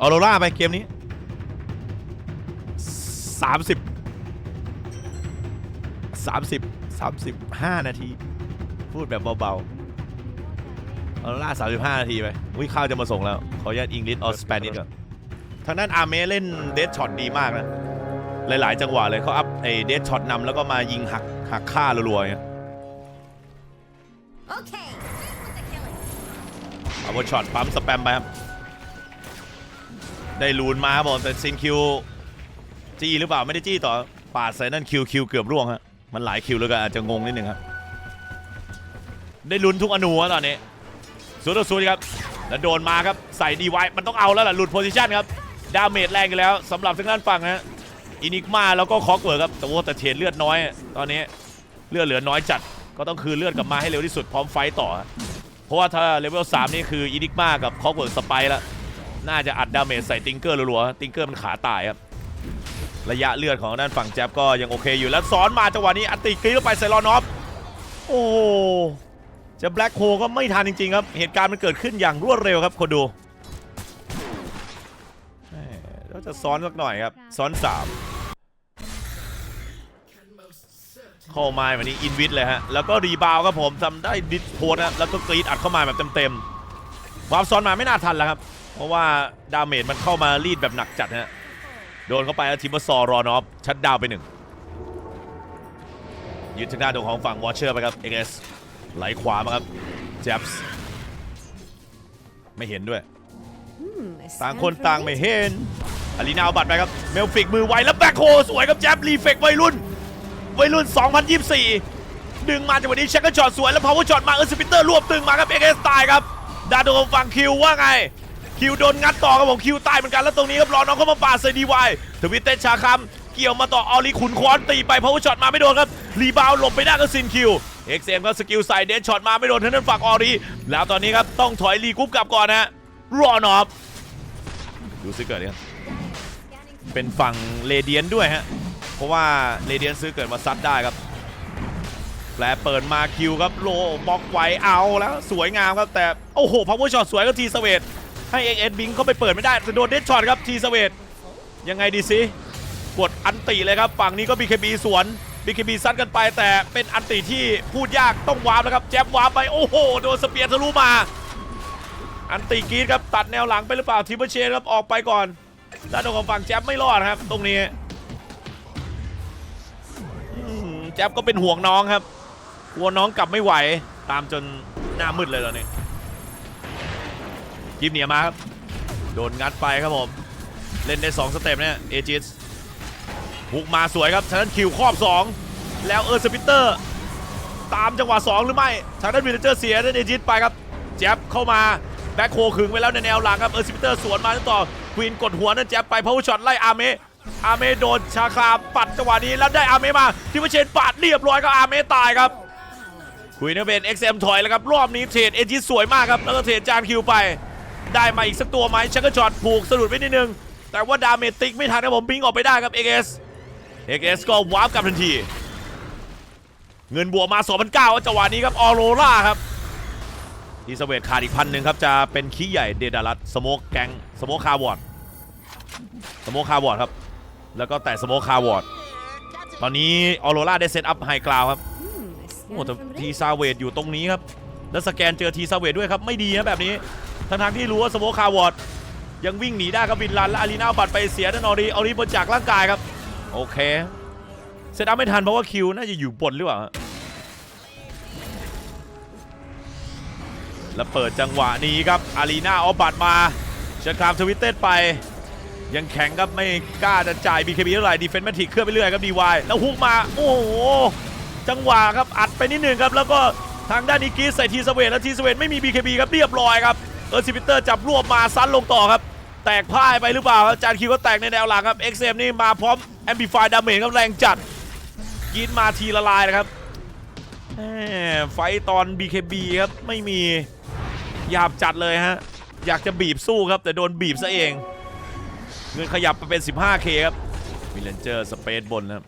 ออโรราไปเกมนี้ 30 30 35 นาที พูดแบบเบาๆออโรรา35 นาทีไปวิข้าวจะมาส่งแล้ว ขออนุญาตอังกฤษออสเปนิสก่อนทางด้านอาร์เมเล่นเดดช็อตดีมากนะ หลายๆ จังหวะเลยเขาอัพไอเดดช็อตนำแล้วก็มายิงหักหักฆ่ารัวๆอย่างเงี้ย Okay, with the killing. เอาวช็อตปั๊มสแปมไปครับ ได้ลูนมาบผมแต่ซินคิวจี้หรือเปล่าไม่ได้จี้ต่อปาดใส่นั่นคิวคิวเกือบร่วงฮะมันหลายคิวแล้วก็อาจจะงงนิดนึงครับได้ลุ้นทุกอนูตอนนี้ศูนย์ต่อศูนครับแล้วโดนมาครับใส่ดีไวมันต้องเอาแล้วล่ะหลุดโพซิชันครับดาเมจแรงกันแล้วสำหรับทางด้านฝั่งฮะอินิกมาแล้วก็คอกเวิร์ครับแต่ว่าแต่เทรดเลือดน้อย ตอนนี้เลือดเหลือน้อยจัดก็ต้องคืนเลือดกลับมาให้เร็วที่สุดพร้อมไฟต่อ เพราะว่าถ้าเลเวล3นี่คืออินิกมากับคอกเวิร์สไปแล้ว น่าจะอัดดาเมจใส่ติงเกอร์รัวๆติงเกอร์มันขาตายครับระยะเลือดของด้านฝั่งแจ๊บก็ยังโอเคอยู่แล้วซ้อนมาจังหวะนี้อัตติกรีดเข้าไปใส่รอนอฟโอ้จะแบล็คโฮก็ไม่ทันจริงๆครับ เหตุการณ์มันเกิดขึ้นอย่างรวดเร็วครับคนดูแหม่แล้วจะซ้อนสักหน่อยครับ ซ้อนสามเข้ามาวันนี้อินวิทเลยฮะ แล้วก็รีบาวครับผมทำได้ดิสโพสนะแล้วก็กรีดอัดเข้ามาแบบเต็มๆวามซ้อนมาไม่น่าทันแล้วครับ เพราะว่าดาเมจมันเข้ามารีดแบบหนักจัดฮะโดนเข้าไปแล้วทิมเบอร์ซอรอนอฟชัดดาวน์ไปหนึ่งยึดทางด้านตรงของฝั่งวอชเชอร์ไปครับเอเอสไหลขวามาครับแจ็บส์ไม่เห็นด้วย Hmm, a ต่าง stand คน for ต่างไม่ victory. เห็นอารีนาเอาบัตรไปครับ เมลฟิกมือไวแล้วแบ็คโฮสวยครับแจ็บรีเฟกวัยรุ่น วัยรุ่น 2024 ดึงมาจากวันนี้เช็คก็ช็อตสวยแล้วพาวเวอร์ช็อตมาเออร์สปิเตอร์รวบตึงมาครับเอเอสตายครับดาโดนฝั่งคิวว่าไง คิวโดนงัดต่อครับผมคิวตายเหมือนกันแล้วตรงนี้ครับรอน้องเข้ามาปาดใส่ดีวายทวิตเตชาคำเกี่ยวมาต่อออลีขุนค้อนตีไปพาวเวอร์ช็อตมาไม่โดนครับรีบาวหลบไปได้ก็ซินคิวเอ็กเอ็มก็สกิลใส่เดนช็อตมาไม่โดนทั้งนั้นฝั่งออรีแล้วตอนนี้ครับต้องถอยรีกรุ๊ปกลับก่อนนะฮะรอนอฟดูซิเกิดเนี่ยเป็นฝั่งเรเดียนด้วยฮะเพราะว่าเรเดียนซื้อเกิดมาซัดได้ครับแปลเปิดมาคิวครับโลบล็อกไว้เอาแล้วสวยงามครับแต่โอ้โหพาวเวอร์ช็อตสวยก็ทีสเวต ให้เอ็กเอ็นบิงเข้าไปเปิดไม่ได้แต่โดนเดดช็อตครับทีสเวตยังไงดีสิกดอันติเลยครับ ฝั่งนี้ก็ BKB สวน BKB ซัดกันไปแต่เป็นอันติที่พูดยากต้องวาร์ปแล้วครับแจ็บวาร์ปไปโอ้โหโดนสเปียร์ทะลุมา อันติกรีดครับตัดแนวหลังไปหรือเปล่าทิปเปอร์เชนครับออกไปก่อนด้านของฝั่งแจ๊บไม่รอดครับ ตรงนี้แจ๊บก็เป็นห่วงน้องครับกลัวน้องกลับไม่ไหว ตามจนหน้ามืดเลยตอนนี้ กิฟเหนียมาครับ โดนงัดไปครับผม เล่นได้ 2 สเต็ปเนี่ยเอจิสบุกมาสวยครับทางด้านคิวครอบ 2 แล้วเออร์สปิเตอร์ ตามจังหวะ 2 หรือไม่ทางด้านวิลเลเจอร์เสียด้านเอจิสไปครับแจ๊บเข้ามา แบ็คโคขึงไว้แล้วในแนวหลังครับเออร์สปิเตอร์สวนมาต่อควีนกดหัวนั่นแจ๊บไปพาวเวอร์ช็อตไล่อาเมอาเมโดนชาคาปัดจังหวะนี้แล้วได้อาเมมาที่วเชนปาดเรียบร้อยก็อาเมตายครับควีนก็เป็น XM ถอยแล้วครับ รอบนี้เทรดเอจิสวยมากครับ แล้วก็เทรดจานคิวไป ได้มาอีกสักตัวไหมชักก็ช็อตผูกสะดุดไว้นิดนึง แต่ว่าดาเมจติ๊กไม่ทันครับผมบิงออกไปได้ครับ XS XS ก็วาร์ปกลับทันที เงินบวกมา2,009จังหวะนี้ครับออโรราครับทีสเวตขาดอีกพันหนึ่งครับ จะเป็นขี้ใหญ่เดดารัสสโมกแกงสโมกคาร์วอร์ดสโมกคาร์วอร์ดครับ แล้วก็แต่สโมกคาร์วอร์ดตอนนี้ออโรราได้เซตอัพไฮกราวครับ Hmm, a โอ้ stand แต่ from ที victory. ซาเวตอยู่ตรงนี้ครับ แล้วสแกนเจอทีซาเวตด้วยครับ ไม่ดีนะแบบนี้ ทั้งทางที่รู้ว่าสโมคาวอร์ดยังวิ่งหนีได้ครับวินลันและอารีนาบัตรไปเสียนั่นออรีออรีบนจากร่างกายครับ โอเค เซตอัพไม่ทันเพราะว่าคิวน่าจะอยู่บนหรือเปล่าแล้วเปิดจังหวะนี้ครับอารีนาเอาบัตรมาเชครามทวิตเต็ดไป ยังแข็งครับไม่กล้าจะจ่าย BKB เท่าไหร่ดีเฟน s ์แมทริกเคลื่อนไปเรื่อยครับ DY แล้วฮุกมา โอ้โห จังหวะครับอัดไปนิดนึงครับ แล้วก็ทางด้านนี้กรีดใส่ทีสเวนแล้วทีสเวนไม่มี BKB ครับเรียบร้อยครับ เออร์ซิปิเตอร์จับรวบมาซัดลงต่อครับ แตกพ่ายไปหรือเปล่าครับจานคิวก็แตกในแนวหลังครับ XM นี่มาพร้อม Amplify Damage ครับแรงจัดกรีดมาทีละลายนะครับไฟตอน BKB ครับไม่มีหยาบจัดเลยฮะ อยากจะบีบสู้ครับ แต่โดนบีบซะเอง เงินขยับไปเป็น 15k ครับมิเลนเจอร์สเปซบนนะครับ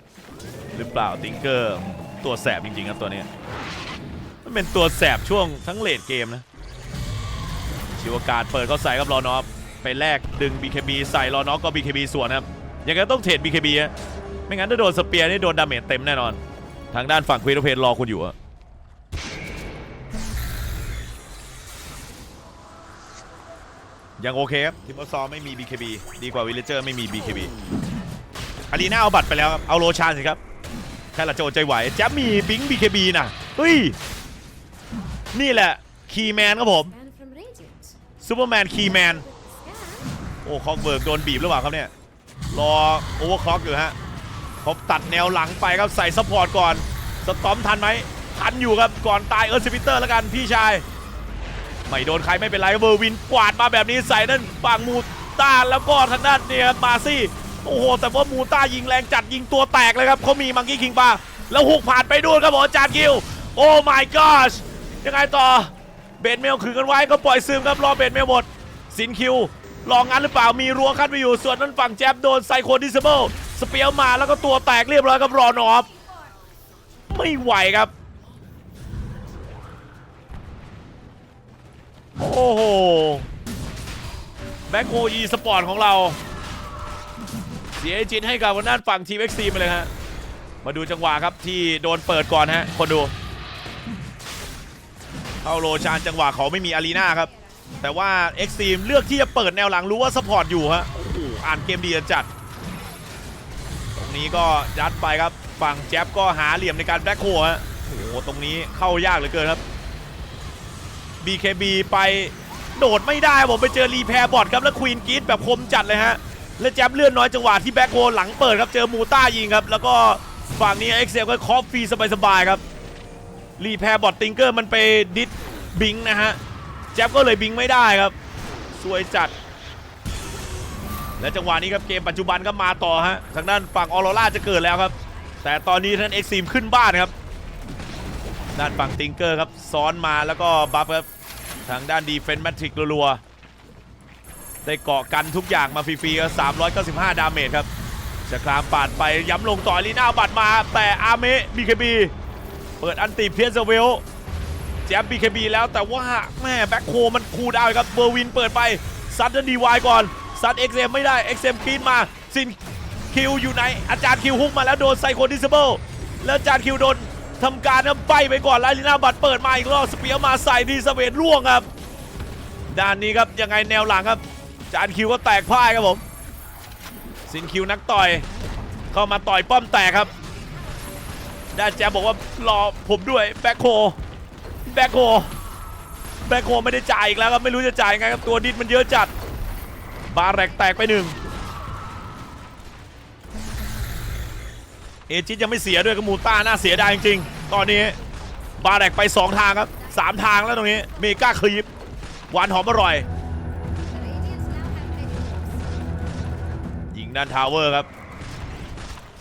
หรือเปล่าติงเกอร์ตัวแสบจริงๆครับตัวนี้ มันเป็นตัวแสบช่วงทั้งเลดเกมนะ ชิวการเปิดเข้าใส่ครับรอนอฟไปแลกดึง BKB ใส่รอนอกก็ BKB ส่วนครับยังไงต้องเทรด BKB ฮะไม่งั้นถ้าโดนสเปียร์นี่โดนดาเมจเต็มแน่นอน ทางด้านฝั่งควีนเพนรอคุณอยู่อะยังโอเคครับทีมอซอไม่มี BKB ดีกว่าวิลเลเจอร์ไม่มี BKB อารีนาเอาบัตรไปแล้วครับ เอาโลชานสิครับ แค่ละโจใจไหวแจ๊บมีบิง BKB นะเฮ้ย นี่แหละ คีแมนครับผม ซูเปอร์แมนคีแมนโอ้คอกเบิร์กโดนบีบหรือเปล่าครับเนี่ย รอโอเวอร์คล็อกอยู่ฮะเขาตัดแนวหลังไปครับใส่ซัพพอร์ตก่อน สตอมทันไหมทันอยู่ครับก่อนตายเออร์ซิปิเตอร์แล้วกันพี่ชาย ไม่โดนใครไม่เป็นไรเวอร์วินกวาดมาแบบนี้ใส่นั่นฝั่งมูต้าแล้วก็ทางด้านเนี่ยครับมาซี่ โอ้โห แต่ว่ามูต้ายิงแรงจัดยิงตัวแตกเลยครับเขามีมังกี้คิงปาแล้วหุกผ่านไปด้วยครับผมอาจารย์กิว โอ้ my gosh ยังไงต่อ เบนเมลขืนกันไว้ก็ปล่อยซึมครับรอเบนเมลหมดสินคิวลองงั้นหรือเปล่ามีรั้วขั้นไปอยู่ส่วนนั้นฝั่งแจ๊บโดนไซโคดิสเบิลสเปียวมาแล้วก็ตัวแตกเรียบร้อยครับรอนอฟไม่ไหวครับ โอ้โหแบ็คโฮอีสปอร์ตของเรา เสียจินให้กับวันด้านฝั่งทีมเอ็กซีไปเลยฮะมาดูจังหวะครับที่โดนเปิดก่อนฮะคนดู เข้าโลชานจังหวะเขาไม่มีอารีนาครับ แต่ว่าเอ็กซีมเลือกที่จะเปิดแนวหลังรู้ว่าสปอร์ตอยู่ฮะโอ้โหอ่านเกมดีจัด ตรงนี้ก็ยัดไปครับฝั่งแจ๊บก็หาเหลี่ยมในการแบ็คโฮฮะโอ้โหตรงนี้เข้ายากเหลือเกินครับ BKB ไปโดดไม่ได้ผมไปเจอรีแพร์บอทครับแล้วควีนกรีดแบบคมจัดเลยฮะแล้วแจ๊บเลื่อนน้อยจังหวะที่แบ็คโฮหลังเปิดครับเจอมูต้ายิงครับแล้วก็ฝั่งนี้เอ็กเซลก็คอฟฟรีสบายๆครับ รีแพร์บอทติงเกอร์มันไปดิสบิงนะฮะแจ๊บก็เลยบิงไม่ได้ครับ สวยจัด และจังหวะนี้ครับเกมปัจจุบันก็มาต่อฮะทางด้านฝั่งออโรราจะเกิดแล้วครับ แต่ตอนนี้ท่านเอ็กซีมขึ้นบ้านครับ ด้านฝั่งติงเกอร์ครับซ้อนมาแล้วก็บัฟครับทางด้านดีเฟนส์แมทริกรัวๆได้เกาะกันทุกอย่างมาฟรีๆก็395 ดาเมจครับจะครามปาดไปย้ำลงต่อลีน่าบัดมาแต่อาเมะบีเคบี เปิดอันติเพียนเซเวลแจม BKB แล้วแต่ว่าแม่แบ็คโฮมันคูดาวครับเบอร์วินเปิดไปซัดดันดีวายก่อนซัด XM ไม่ได้ XM ปีนมาซินคิวอยู่ไหนอาจารย์คิวฮุกมาแล้วโดนไซโคดิสเบิลแล้วอาจารย์คิวโดนทำการนะใบไปก่อนไลลิน่าบัตเปิดมาอีกรอบสเปียร์มาใส่ดีสเวตล่วงครับ ด้านนี้ครับยังไงแนวหลังครับอาจารย์คิวก็แตกพ่ายครับผมซินคิวนักต่อย เข้ามาต่อยป้อมแตกครับ ด้านแจมบอกว่ารอผมด้วยแบ็คโฮแบ็คโฮแบ็คโฮไม่ได้จ่ายอีกแล้วครับไม่รู้จะจ่ายไงครับตัวดิดมันเยอะจัด บาแรกแตกไปหนึ่งเอจิตยังไม่เสียด้วยกมูต้าน่าเสียดายจริงๆ ตอนนี้บาแรกไป 2 ทางครับ 3 ทางแล้วตรงนี้เมกาคลิปหวานหอมอร่อย ยิงด้านทาวเวอร์ครับ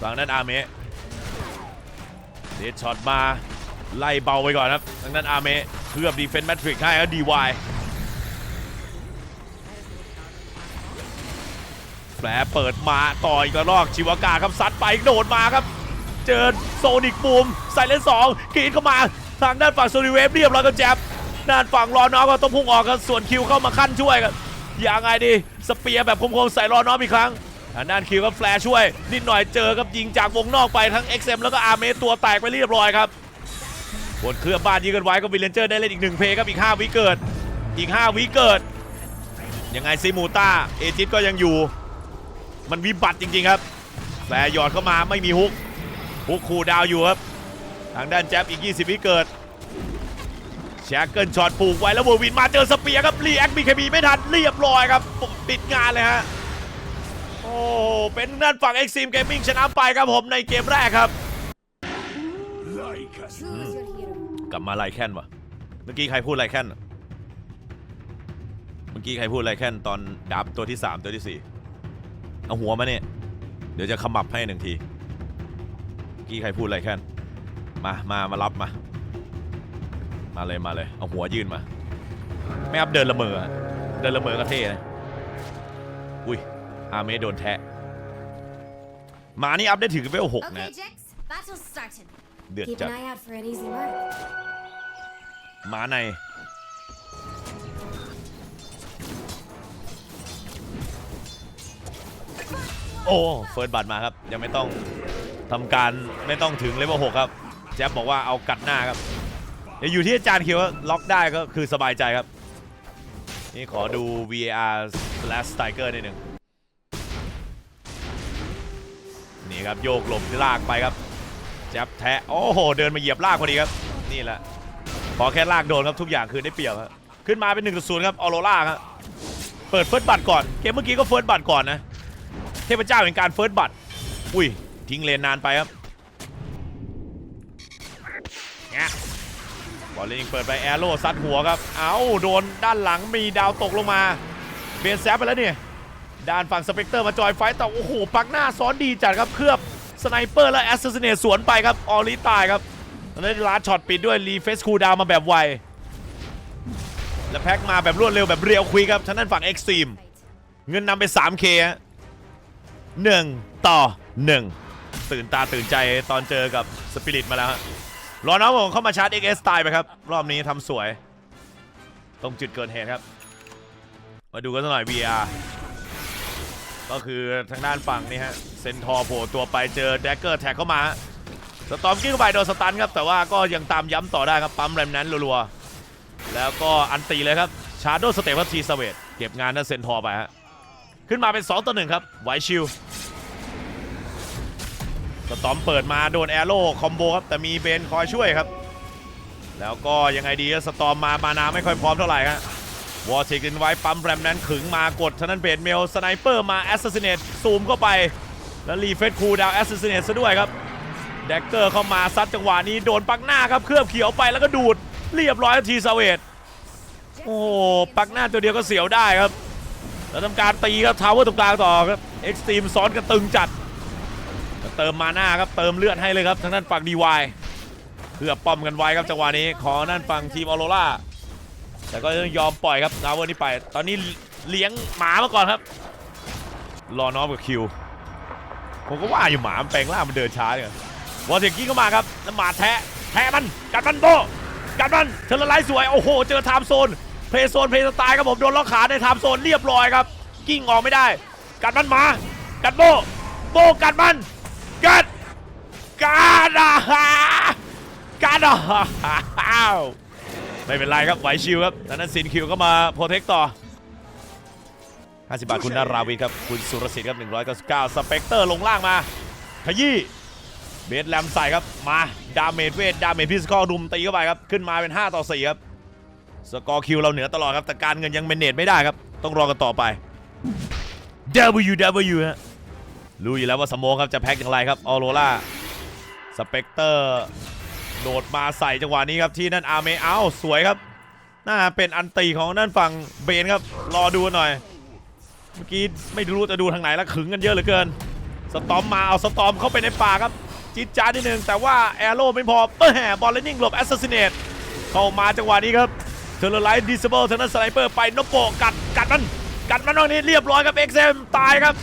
ฝั่งด้านอาเมะ เดดช็อตมาไล่เบาไปก่อนครับทางด้านอาเมะเคลือดีเฟนต์แมทริกให้แล้วดีวายแผลเปิดมาต่ออีกระลอกชิวากาครับซัดไปโดดมาครับ เจอโซนิกบูมใส่เลนสองกรีดเข้ามาทางด้านฝั่งโซนิเวฟเรียบร้อยกับแจ็บด้านฝั่งรอน้องก็ต้องพุ่งออกครับส่วนคิวเข้ามาขั้นช่วยครับยังไงดีสเปียร์แบบคมๆใส่รอน้องอีกครั้ง ทางด้านคิวก็แฟลชช่วย นิดหน่อยเจอกับยิงจากวงนอกไปทั้ง XM แล้วก็อาร์เมตัวแตกไปเรียบร้อยครับบนเครื่องบ้านยิงกันไว้ก็วิลเลนเจอร์ได้เล่นอีกหนึ่งเพย์ครับอีก 5 วิเกิด อีก 5 วิเกิด ยังไงซิมูต้าเอจิตก็ยังอยู่ มันวิบัติจริงๆครับแฟร์หยอดเข้ามาไม่มีฮุกฮุกคูดาวอยู่ครับ ทางด้านแจ๊บอีก 20 วิเกิดแชกเกิลช็อตปลูกไว้แล้วเวอร์วินมาเจอสเปียร์ครับรีแอคบีเคบีไม่ทันเรียบร้อยครับปิดงานเลยฮะ โอ้เป็นด้านฝั่ง Extreme Gaming ชนะไปครับผมในเกมแรกครับ Choose your hero. กลับมาไลแคนวะเมื่อกี้ใครพูดไลแคนอะเมื่อกี้ใครพูดไลแคนตอนดับตัวที่3ตัวที่4เอาหัวมาเนี่ย เดี๋ยวจะขมับให้หนึ่งที เมื่อกี้ใครพูดไลแคนมา มา มารับมา มาเลยมาเลย เอาหัวยื่นมา ไม่อัพเดินละเมออะเดินละเมอก็เท่นะอุ้ย อาเมโดนแทะมานี่อัพได้ถึงเวลหก Okay, นะ Jax, battle's starting. เดือด Keep จัด an eye out for an easy mark. ม้าในโอ้เฟิร์สบัตรมาครับ ยังไม่ต้องทำการไม่ต้องถึงเลเวลหกครับ แจ๊บบอกว่าเอากัดหน้าครับเดี๋ยวอยู่ที่อาจารย์เคียวว่าล็อกได้ก็คือสบายใจครับ นี่ขอดู VAR slash striker นิดหนึ่ง ครับโยกหลบลากไปครับแจ๊บแทะโอ้โหเดินมาเหยียบลากพอดีครับนี่แหละพอแค่ลากโดนครับทุกอย่างคือได้เปรียบครับขึ้นมาเป็น1นึ่งศูนย์ครับออโรล่าครับเปิดเฟิร์สบัตรก่อนเกมเมื่อกี้ก็เฟิร์สบัตรก่อนนะเทพเจ้าเป็นการเฟิร์สบัตรอุ้ยทิ้งเลนนานไปครับแงะบอลเลนเปิดไปแอโร่ซัดหัวครับ เอาโดนด้านหลังมีดาวตกลงมาเบนแซฟไปแล้วเนี่ย ด้านฝั่งสเปกเตอร์มาจอยไฟต์แต่โอ้โหปักหน้าซ้อนดีจัดครับเคลือบสไนเปอร์และแอสเซสเนตสวนไปครับออลิตายครับตอนนี้ลาดช็อตปิดด้วยรีเฟสคูลดาวมาแบบไวและแพ็กมาแบบรวดเร็วแบบเรียวคุยครับทางด้านฝั่งเอ็กซ์ตรีมเงินนำไป 3K ฮะหนึ่งต่อหนึ่งตื่นตาตื่นใจตอนเจอกับสปิริตมาแล้วฮะรอน้องผมเข้ามาชาร์จ XS ตายไปครับ รอบนี้ทำสวย ตรงจุดเกิดเหตุครับ มาดูกันสักหน่อย VR ก็คือทางด้านฝั่งนี่ฮะเซนทอร์โผล่ตัวไปเจอแดกเกอร์แท็กเข้ามาสตอมกิ้งเข้าไปโดนสตันครับ แต่ว่าก็ยังตามย้ำต่อได้ครับ ปั๊มแรมนั้นรัวๆ แล้วก็อันตีเลยครับ ชาร์โดสเตปพัทีสเวตเก็บงานนั่นเซนทอร์ไปฮะขึ้นมาเป็น 2 ต่อ1ครับไวชิวสตอมเปิดมาโดนแอโร่คอมโบครับ แต่มีเบนคอยช่วยครับ แล้วก็ยังไงดีสตอมมามานาไม่ค่อยพร้อมเท่าไหร่ครับ วอร์ติกินไว้ปั๊มแรมนั้นขึงมากดทานั้นเบนเมลสไนเปอร์มาแอสซัสซิเนตซูมเข้าไป แล้วรีเฟสคูดาวแอสซัสซิเนตซะด้วยครับแดกเกอร์เข้ามาซัดจังหวะนี้โดนปักหน้าครับเคลือบเขียวไปแล้วก็ดูดเรียบร้อยทีสเวตโอ้ปักหน้าตัวเดียวก็เสียวได้ครับ แล้วทำการตีครับทาวเวอร์ตรงกลางต่อครับเอ็กซ์ตรีมซ้อนกันตึงจัดเติมมาหน้าครับเติมเลือดให้เลยครับทางด้านฝั่งดีวายเพื่อป้อมกันไว้ครับจังหวะนี้ขอนั่นฝั่งทีมออโรล่า แต่ก็ยังยอมปล่อยครับทาวเวอร์นี้ไป ตอนนี้เลี้ยงหมามาก่อนครับ รอน้องกับคิว ผมก็ว่าอยู่หมามแปลงร่างมันเดินช้าเนี่ยวอลเทกิ้งเข้ามาครับแล้วหมาแทะแทะมันกัดมันโตกัดมันเทเลไลท์สวย โอ้โห เจอไทม์โซน เพย์โซน เพย์สไตล์ครับผมโดนล็อกขาในไทม์โซนเรียบร้อยครับ กิ้งออกไม่ได้ กัดมันหมา กัดโบโบกัดมัน กัดกัดอะกัดอะอ้าว ไม่เป็นไรครับไหวชิวครับตอนนั้นซินคิวก็มาโปรเทคต่อ 50 บาทคุณนาราวิทครับ คุณสุรสิทธิ์ครับ 199 สเปกเตอร์ลงล่างมา ขยี้เบสแลมใส่ครับ มา ดาเมจเวท ดาเมจพิสกอลรุมตีเข้าไปครับ ขึ้นมาเป็น 5 ต่อ 4 ครับ สกอร์คิวเราเหนือตลอดครับ แต่การเงินยังเมนเนจไม่ได้ครับ ต้องรอกันต่อไป WW ฮะรู้อยู่แล้วว่าสโมองครับจะแพ็กอย่างไรครับออโรล่าสเปกเตอร์ โดดมาใส่จังหวะนี้ครับที่นั่นอาเมเอ้าสวยครับ น่าเป็นอันตีของนั่นฝั่งเบนครับ รอดูหน่อย เมื่อกี้ไม่รู้จะดูทางไหนแล้วขึงกันเยอะเหลือเกิน สตอมมาเอาสตอมเข้าไปในป่าครับจิตจ้าดนิดนึงแต่ว่าแอโร่ไม่พอเออแหบอลเลนิ่งหลบแอสซัสซิเนตเข้ามาจังหวะนี้ครับเทอร์ไลท์ดิสเบิลทางนั้นสไนเปอร์ไปนโปกัดกัดมันกัดมันตรงนี้เรียบร้อยครับเอ็กเซมตายครับ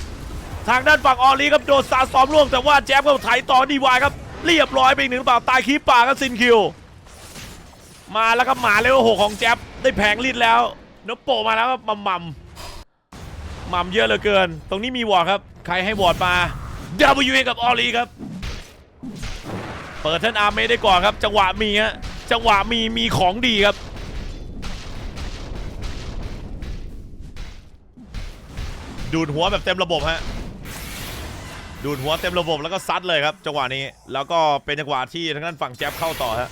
ทางด้านฝั่งออลีครับโดนสาสอมล่วงแต่ว่าแจ๊บก็ไถต่อดีวายครับ เรียบร้อยไปอีกหนึ่งหรือเปล่าตายคีป่าครับซินคิว มาแล้วครับหมาเลเวลหกของแจ๊บได้แผงลิดแล้วนโปมาแล้วครับมัมมัมม่ำเยอะเหลือเกิน ตรงนี้มีวอร์ดครับ ใครให้วอร์ดมา W กับออลีครับ เปิดท่านอาร์เมได้ก่อนครับ จังหวะมีฮะจังหวะมีมีของดีครับดูดหัวแบบเต็มระบบฮะ ดูดหัวเต็มระบบแล้วก็ซัดเลยครับจังหวะนี้แล้วก็เป็นจังหวะที่ทางด้านฝั่งแจ๊บเข้าต่อฮะ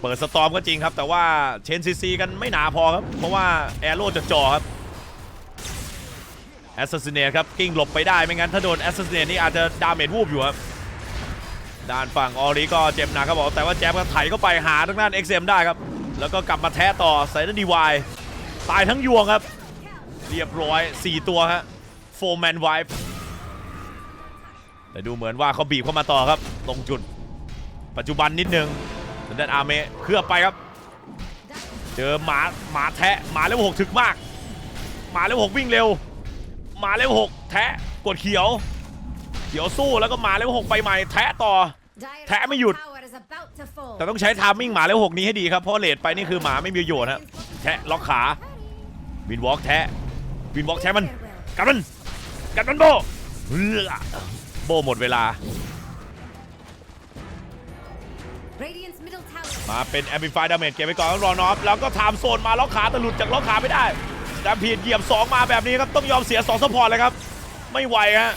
เปิดสตอมก็จริงครับ แต่ว่าเชนซีซีกันไม่หนาพอครับ เพราะว่าแอโร่จะจ่อครับแอสซัสซิเนตครับกิ้งหลบไปได้ไม่งั้นถ้าโดนแอสซัสซิเนตนี่อาจจะดาเมจวูบอยู่ครับด้านฝั่งออริก็เจ็บหนักครับบอกแต่ว่าแจ๊บก็ไถเข้าไปหาทางด้าน XM ได้ครับ แล้วก็กลับมาแท้ต่อใส่ดีวายตายทั้งยวงครับ เรียบร้อย 4 ตัวฮะ โฟร์แมนไวฟ์แต่ดูเหมือนว่าเขาบีบเข้ามาต่อครับ ตรงจุด ปัจจุบันนิดนึงทางด้านอาเมะเคลือบไปครับ เจอหมาหมาแทะหมาเลเวลหกถึกมากหมาเลเวลหกวิ่งเร็วหมาเลเวลหกแทะกดเขียว เขียวสู้แล้วก็หมาเลเวลหกไปใหม่แทะต่อ Dire Thả mới hụt. tower is about to fall. แต่ต้องใช้ทามมิ่งหมาเลเวลหกนี้ให้ดีครับเพราะเลดไปนี่คือหมาไม่มีประโยชน์ฮะแทะล็อกขาวินวอล์กแทะวินวอล์กแทะมันกัดมัน กันมันโบเฮ้อโบหมดเวลา Radiant's middle tower. มาเป็น Amplify Damage เก็บไปก่อนรอนอฟแล้วก็ถามโซนมาล็อกขาแต่หลุดจากล็อกขาไม่ได้ดามพีดเหยียบ 2 มาแบบนี้ครับ ต้องยอมเสีย 2 ซัพพอร์ตเลยครับ ไม่ไหวฮะ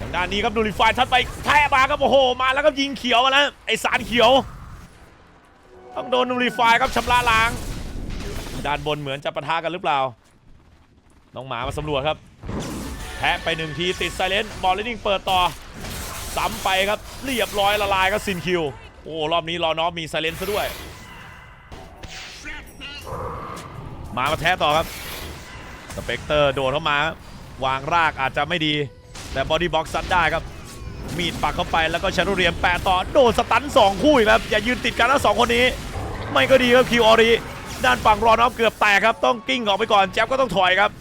ทางด้านนี้ครับนูริฟายทัดไปแทะมาครับโอ้โห มาแล้วก็ยิงเขียวมาแล้วไอสารเขียว ต้องโดนนูริฟายครับชำระล้าง ด้านบนเหมือนจะปะทะกันหรือเปล่า น้องหมามาสำรวจครับ แทะไปหนึ่งทีติดไซเลนบอลเลนนิ่งเปิดต่อซ้ำไปครับเรียบร้อยละลายครับซินคิว โอ้รอบนี้รอนอฟมีไซเลนซะด้วย มามาแท้ต่อครับสเปกเตอร์โดดเข้ามา วางรากอาจจะไม่ดี แต่บอดี้บ็อกซ์ซัดได้ครับ มีดปักเข้าไปแล้วก็ชารุเรียนแปะต่อ โดนสตันสองคู่อีกครับ อย่ายืนติดกันแล้วสองคนนี้ ไม่ก็ดีครับคิวออรีด้านฝั่งรอนอฟเกือบแตกครับ ต้องกิ้งออกไปก่อนแจ๊บก็ต้องถอยครับ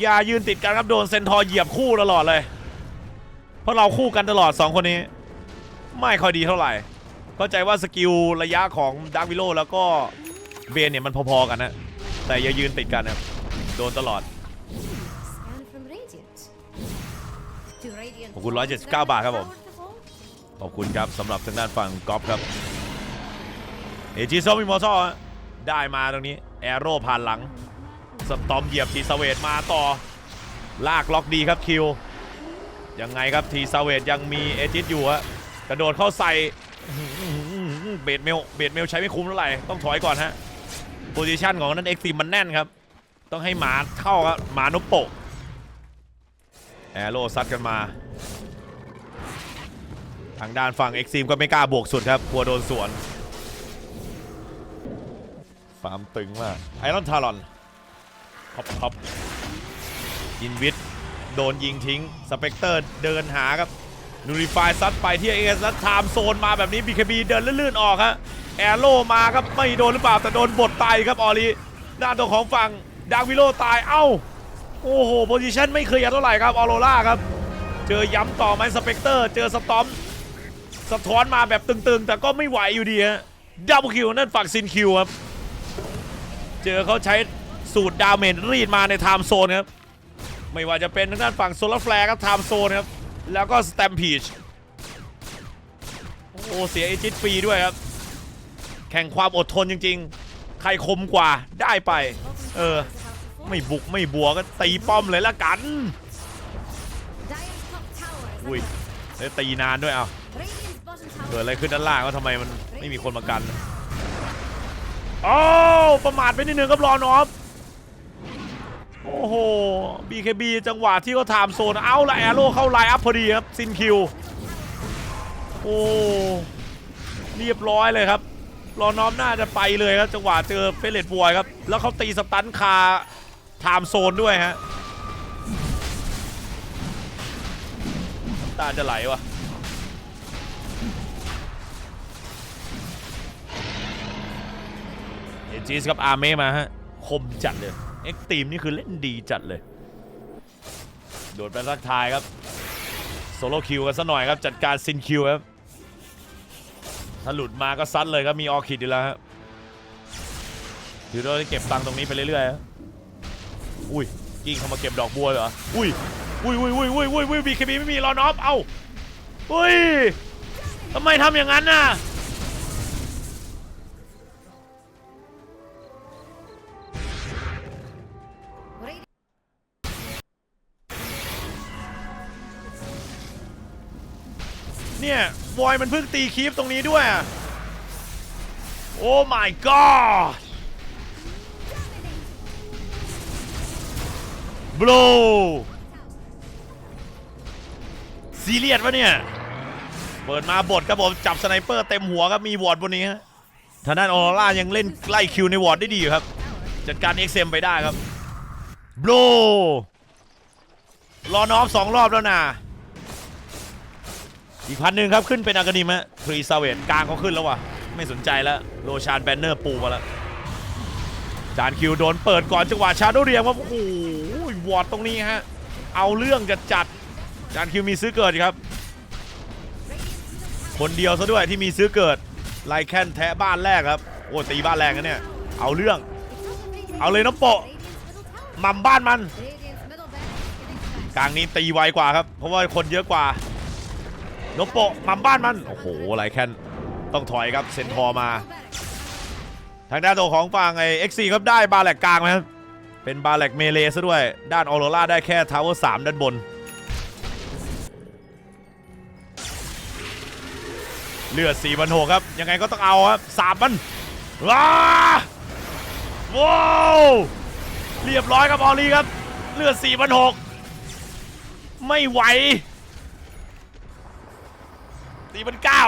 อย่ายืนติดกันครับโดนเซนทอร์เหยียบคู่ตลอดเลย เพราะเราคู่กันตลอด 2 คนนี้ ไม่ค่อยดีเท่าไหร่ เข้าใจว่าสกิลระยะของดาร์วิโลแล้วก็เบนเนี่ยมันพอๆกันนะ แต่อย่ายืนติดกันนะโดนตลอดขอบคุณ 179 บาทครับผม ขอบคุณครับสำหรับทางด้านฝั่งกอฟครับ เอจิโซมิมอซอได้มาตรงนี้ แอโร่ผ่านหลัง สตอมเหยียบทีสเวตมาต่อ ลากล็อกดีครับคิว ยังไงครับทีสเวตยังมีเอจิตอยู่ฮะกระโดดเข้าใส่เบดเมลเบดเมลใช้ไม่คุ้มเท่าไหร่ต้องถอยก่อนฮะโพซิชันของนั้นเอ็กซ์ีมันแน่นครับ ต้องให้หมาเข้าครับหมานุโปแอโร่ซัดกันมา ทางด้านฝั่งเอ็กซีมก็ไม่กล้าบวกสุดครับกลัวโดนสวนฟาร์มตึงมากไอรอนทารอน ท็อปท็อปอินวิทโดนยิงทิ้ง สเปกเตอร์เดินหาครับนูริฟายซัดไปที่เอสแล้วไทม์โซนมาแบบนี้ BKB เดินลื่นๆออกฮะแอโร่มาครับไม่โดนหรือเปล่าแต่โดนบดตายครับออลีด้าตัวของฝั่งดาร์วิโลตายเอ้า โอ้โหโพซิชันไม่เคลียร์เท่าไหร่ครับออโรล่าครับ เจอย้ำต่อไหมสเปกเตอร์ เจอสตอมสะท้อนมาแบบตึงๆ แต่ก็ไม่ไหวอยู่ดีฮะดับเบิลคิวนั่นฝั่งซินคิวครับ เจอเขาใช้ สูตรดาเมจรีดมาในไทม์โซนครับไม่ว่าจะเป็นทางด้านฝั่งโซลาร์แฟร์ครับไทม์โซนครับแล้วก็สแตมพีชโอ้เสียเอจิตฟรีด้วยครับ แข่งความอดทนจริง ๆ ใครคมกว่าได้ไป เออ ไม่บุกไม่บัวก็ตีป้อมเลยละกันอุ้ยแล้วตีนานด้วยเอาเกิดอะไรขึ้นด้านล่างว่าทำไมมันไม่มีคนมากันโอ้าวประมาทไปนิดนึงครับรอนอฟ โอ้โห BKB จังหวะที่เขาถามโซน เอาละแอโร่เข้าไลน์อัพพอดีครับ ซินคิว โอ้ เรียบร้อยเลยครับ รอนอฟน่าจะไปเลยครับ จังหวะเจอเฟเลตบอยครับ แล้วเขาตีสตันคาไทม์โซนด้วยฮะตาจะไหลวะเอจีสกับอาเมมาฮะ คมจัดเลย อ็กตีมนี่คือเล่นดีจัดเลย โดดไปทักทายครับ โซโลคิวกันซะหน่อยครับ จัดการซินคิวครับ ถ้าหลุดมาก็ซัดเลยครับ มีออคิดอยู่แล้วครับถือเราเก็บตังค์ตรงนี้ไปเรื่อยๆอุ้ยกิ้งเข้ามาเก็บดอกบัวเหรอ อุ้ยอุ้ยอุ้ยอุ้ยอุ้ยอุ้ยอุ้ยบีเคบีไม่มีรอนอฟ เอ้าอุ้ยทำไมทำอย่างนั้นน่ะ เนี่ยบอยมันเพิ่งตีคีฟตรงนี้ด้วย โอ้ my god บลูซีเรียสวะเนี่ย เปิดมาบทครับผม จับสไนเปอร์เต็มหัวครับ มีวอร์ดบนนี้ฮะทางด้านออร่ายังเล่นไล่คิวในวอร์ดได้ดีอยู่ครับ จัดการเอ็กเซมไปได้ครับบลูรอนอฟสองรอบแล้วนะ อีกพันหนึ่งครับขึ้นเป็นอากานิมะทรีซาเวตกลางเขาขึ้นแล้ววะไม่สนใจแล้วโรชานแบนเนอร์ปูมาแล้วจานคิวโดนเปิดก่อนจังหวะชาโดเรียงว่าโอ้โหวอร์ดตรงนี้ฮะเอาเรื่องจะจัดจานคิวมีซื้อเกิดครับ คนเดียวซะด้วยที่มีซื้อเกิดไลแคนแทะบ้านแรกครับโอ้ตีบ้านแรงนะเนี่ยเอาเรื่อง เอาเลยน้องโปะ Radiant's middle tower. หม่ำบ้านมันกลางนี้ตีไวกว่าครับ เพราะว่าคนเยอะกว่า โนโปะมัมบ้านมัน โอ้โหไรแคนต้องถอยครับเซนทอร์มา ทางด้านตัวของฝั่งไอ้เอ็กซีครับได้บาแหลกกลางนะครับเป็นบาแหลกเมเลซะด้วย ด้านออโรราได้แค่ทาวเวอร์สามด้านบน เลือดสี่พันหกครับ ยังไงก็ต้องเอาครับสามมันว้าว้าวเรียบร้อยครับออลีครับ เลือดสี่พันหกไม่ไหว สี่พันเก้า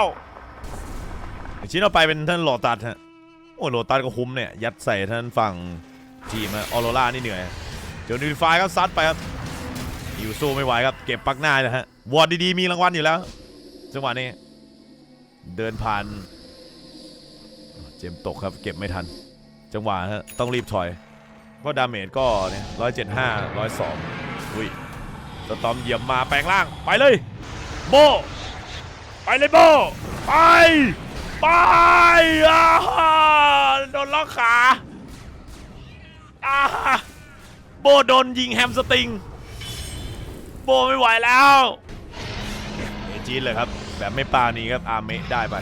ชิ้นเอาไปเป็นท่านโลตัสฮะ โอ้โลตัสก็คุ้มเนี่ย ยัดใส่ท่านฝั่งทีมอออโรรานี่เหนื่อย เดี๋ยวนิวไฟครับซัดไปครับอยู่สู้ไม่ไหวครับ เก็บปักหน้านะฮะ วอร์ดดีๆ มีรางวัลอยู่แล้ว จังหวะนี้ เดินผ่าน เจมตกครับ เก็บไม่ทัน จังหวะฮะ ต้องรีบถอย เพราะดาเมจก็เนี่ยร้อยเจ็ดห้าร้อยสองอุ้ยสตอมเหยียบมาแปลงร่าง ไปเลย โบ ไปเลยโบไป ไปอ่าโดนล็อกขาอ่าโบโดนยิงแฮมสตริง โบไม่ไหวแล้วเอจีนเลยครับ แบบไม่ปานี้ครับอาเมะได้ไป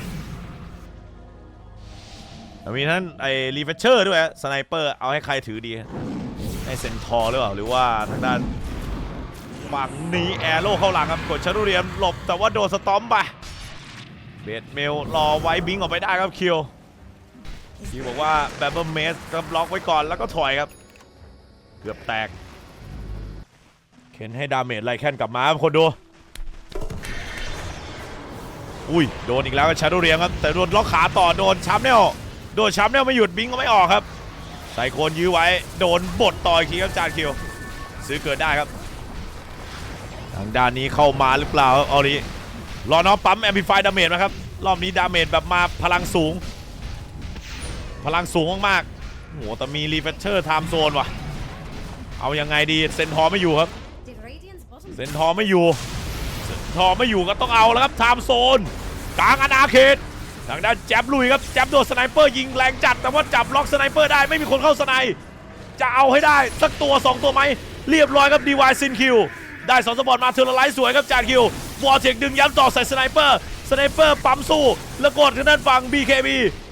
แล้วมีท่านไอรีเฟชเชอร์ด้วยสไนเปอร์เอาให้ใครถือดีให้เซนทอร์หรือเปล่าหรือว่าทางด้านฝั่งนี้แอโร่เข้าหลังครับกดชารุเรียมหลบแต่ว่าโดนสตอมไป เบดเมลรอไว้บิงออกไปได้ครับคิวคิวบอกว่าแบบเบอร์เมสก็บล็อกไว้ก่อนแล้วก็ถอยครับ เกือบแตก เข็นให้ดาเมจไลแค่นกลับมาครับคนดู อุ้ย โดนอีกแล้วกับชาโดเรียมครับ แต่โดนล็อกขาต่อโดนช้ำเนลโดนช้ำเนลไม่หยุดบิงก็ไม่ออกครับใส่โคนยื้อไว้ โดนบดต่ออีกทีครับจานคิว ซื้อเกิดได้ครับ ทางด้านนี้เข้ามาหรือเปล่าครับออริ รอน้องปั๊มแอมพลิฟายดาเมจนะครับ รอบนี้ดาเมจแบบมาพลังสูง พลังสูงมากๆโหแต่มีรีเฟชเชอร์ไทม์โซนว่ะ เอายังไงดีเซนทอไม่อยู่ครับ เซนทอไม่อยู่ เซนทอไม่อยู่ก็ต้องเอาแล้วครับไทม์โซน กลางอาณาเขตทางด้านแจ๊บลุยครับแจ๊บโดนสไนเปอร์ยิงแรงจัด แต่ว่าจับล็อกสไนเปอร์ได้ไม่มีคนเข้าสไนจะเอาให้ได้สักตัว 2 ตัวไหมเรียบร้อยครับดีวายซินคิวได้สองสปอร์ตมาเทอร์ไลท์สวยครับจานคิว วอร์เทคดึงย้ำต่อใส่สไนเปอร์สไนเปอร์ปั๊มสู้ แล้วกดทางด้านฝั่ง BKB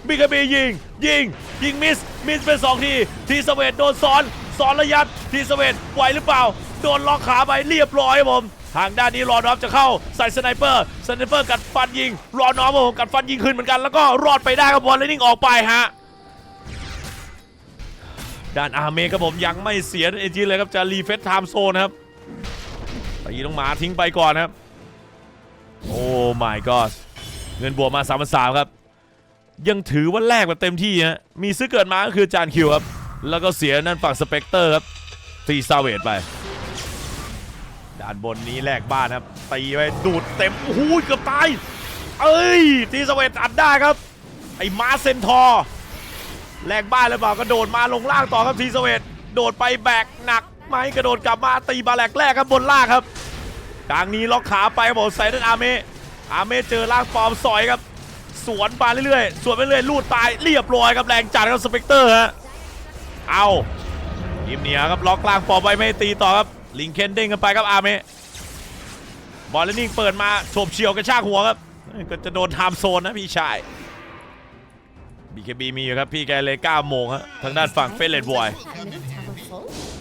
BKB ยิง ยิง ยิงมิส มิสเป็น2ที ทีสเวตโดนซ้อน ซ้อนระยัด ทีสเวตไหวหรือเปล่า โดนล็อกขาไปเรียบร้อยครับผม ทางด้านนี้รอนอมจะเข้าใส่สไนเปอร์ สไนเปอร์กัดฟันยิง รอน้อมครับผมกัดฟันยิงขึ้นเหมือนกัน แล้วก็รอดไปได้ครับบอลเลนนิ่งออกไปฮะด้านอาเมครับผมยังไม่เสียเอจีเลยครับจะรีเฟซไทม์โซนครับตีต้องหมาทิ้งไปก่อนครับ โอ้ my god เงินบวกมา3 3 0 0ครับ ยังถือว่าแลกแบบเต็มที่ฮะมีซื้อเกิดมาก็คือจานคิวครับ แล้วก็เสียนั่นฝั่งสเปกเตอร์ครับตีซาเวตไป ด้านบนนี้แลกบ้านครับ ตีไปดูดเต็มโอ้โหเกือบตาย เอ้ย ตีซาเวตอัดได้ครับ ไอ้มาเซนทอร์แลกบ้านหรือเปล่ากระโดดมาลงล่างต่อครับทีสเวตโดดไปแบกหนักไหมกระโดดกลับมาตีบาแหลกแรกครับบนล่างครับ กลางนี้ล็อกขาไปบผมใส่ด้านอาเมอาเมเจอล่างปอมสอยครับ สวนไปเรื่อยๆ สวนไปเรื่อยลูดตายเรียบร้อยครับแรงจัดครับสเปกเตอร์ฮะ เอาทีมเหนียครับล็อกล่างปอมไปไม่ตีต่อครับ ลิงเคนเด้งกันไปครับอาเมบอลเลนนิ่งเปิดมาโฉบเฉียวกระชากหัวครับก็จะโดนไทม์โซนนะพี่ชาย BKB มีอยู่ครับพี่แกเลย9โมงฮะทางด้านฝั่งเฟรเลตบอย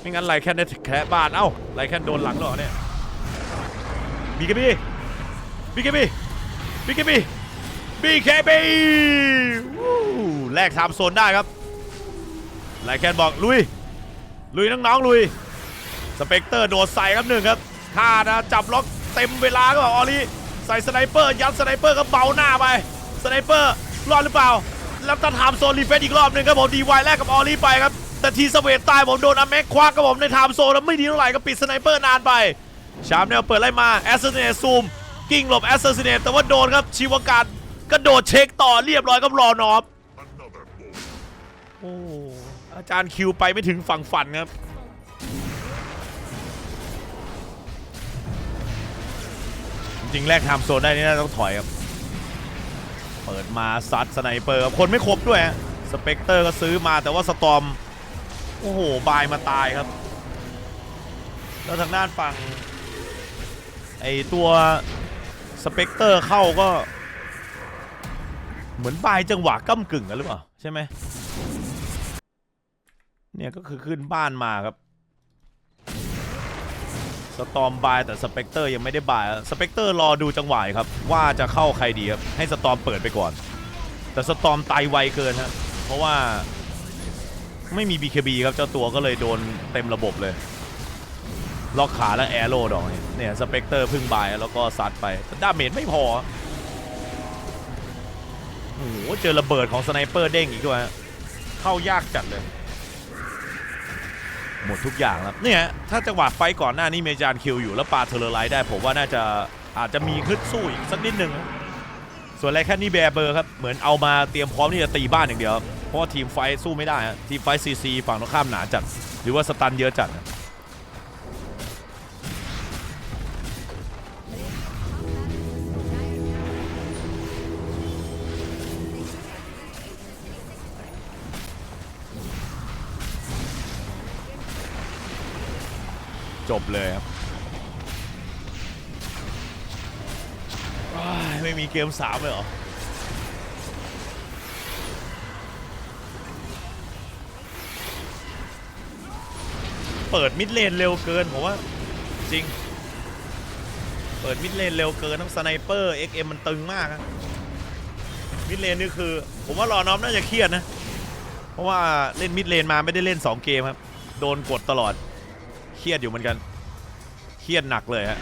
ไม่งั้นไรแค่ได้แค่บ้านเอ้าไรแค่โดนหลังหรอเนี่ย BKB BKB BKB BKB วู้แลกไทม์โซนได้ครับไรแคนบอกลุย ลุยน้องๆลุย สเปกเตอร์โดดใส่ครับหนึ่งครับท่านะจับล็อกเต็มเวลาก็บอกออลีใส่สไนเปอร์ยัดสไนเปอร์ก็เบาหน้าไปสไนเปอร์รอดหรือเปล่า แล้วถ้าทำโซนรีเฟซอีกรอบหนึ่งครับผมดีวายแรกกับออลีไปครับแต่ทีสเวตตายผมโดนอเมกควักครับผมในไทม์โซนแล้วไม่ดีเท่าไหร่ก็ปิดสไนเปอร์นานไป ชามแนวเปิดไล่มาแอสเซ n เน e ซูมกิ้งหลบแอสเซ n เน e แต่ว่าโดนครับชีวการกระโดดเช็คต่อเรียบร้อยครับรอนอบโอ้อาจารย์คิวไปไม่ถึงฝั่งฝันครับจริงแรกทม์โซนได้นี่น่าต้องถอยครับ เปิดมาซัดสไนเปอร์ครับคนไม่ครบด้วยสเปกเตอร์ก็ซื้อมาแต่ว่าสตอม โอ้โห บายมาตายครับ แล้วทางด้านฝั่ง ไอตัวสเปกเตอร์เข้าก็ เหมือนบายจังหวะก้ากึ่งกันหรือเปล่า ใช่ไหมเนี่ยก็คือขึ้นบ้านมาครับสตอมบายแต่สเปกเตอร์ยังไม่ได้บายสเปกเตอร์รอดูจังหวะครับ ว่าจะเข้าใครดีครับ ให้สตอมเปิดไปก่อน แต่สตอมไตไวเกินฮะเพราะว่าไม่มี BKB ครับเจ้าตัวก็เลยโดนเต็มระบบเลย ล็อกขาแล้วแอโร่ดอกเนี่ยสเปกเตอร์พึ่งบายแล้วก็ซัดไปดาเมจไม่พอโอ้โหเจอระเบิดของสไนเปอร์เด้งอีกด้วยเข้ายากจัดเลย หมดทุกอย่างแล้วเนี่ยถ้าจังหวะไฟก่อนหน้านี้เมจานคิวอยู่แล้วปาเทอร์ไลท์ได้ ผมว่าน่าจะอาจจะมีขึ้นสู้อีกสักนิดหนึ่งส่วนอะไรแค่นี้แบร์เบอร์ครับ เหมือนเอามาเตรียมพร้อมที่จะตีบ้านอย่างเดียว เพราะทีมไฟสู้ไม่ได้ทีมไฟซีซีฝั่งตรงข้ามหนาจัด หรือว่าสตันเยอะจัดนะ จบเลยครับไม่มีเกมสามเลยเหรอเปิดมิดเลนเร็วเกินผมว่าจริง เปิดมิดเลนเร็วเกินทั้งสไนเปอร์ XM มันตึงมากครับมิดเลนนี่คือ ผมว่ารอน้อมน่าจะเครียดนะ เพราะว่าเล่นมิดเลนมาไม่ได้เล่น 2 เกมครับ โดนกดตลอด เครียดอยู่เหมือนกัน เครียดหนักเลยฮะ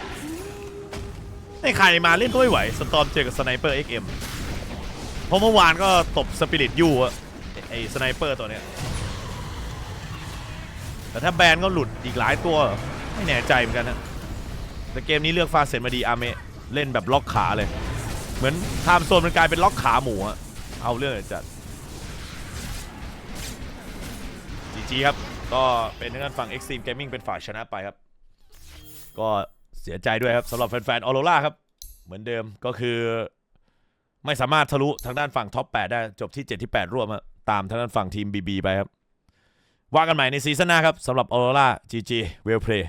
ในใครมาเล่นก็ไม่ไหว สตอมเจอกับสไนเปอร์ XM เพราะเมื่อวานก็ตบสปิริตยูอะไอ้สไนเปอร์ตัวเนี้ย แต่ถ้าแบนก็หลุดอีกหลายตัว ไม่แน่ใจเหมือนกันนะแต่เกมนี้เลือกฟาเซนมาดีอาเมเล่นแบบล็อกขาเลย เหมือนไทม์โซนมันกลายเป็นล็อกขาหมูอะเอาเรื่องจัดจีจีครับ ก็เป็นทางด้านฝั่ง Extreme Gaming เป็นฝ่ายชนะไปครับ ก็เสียใจด้วยครับสำหรับแฟนๆออโรล่าครับ เหมือนเดิมก็คือ ไม่สามารถทะลุทางด้านฝั่งท็อป 8 ได้จบที่ 7 ที่ 8 ร่วมตามทางด้านฝั่งทีม BB ไปครับ ว่ากันใหม่ในซีซั่นหน้าครับสำหรับออโรล่า GG Well Play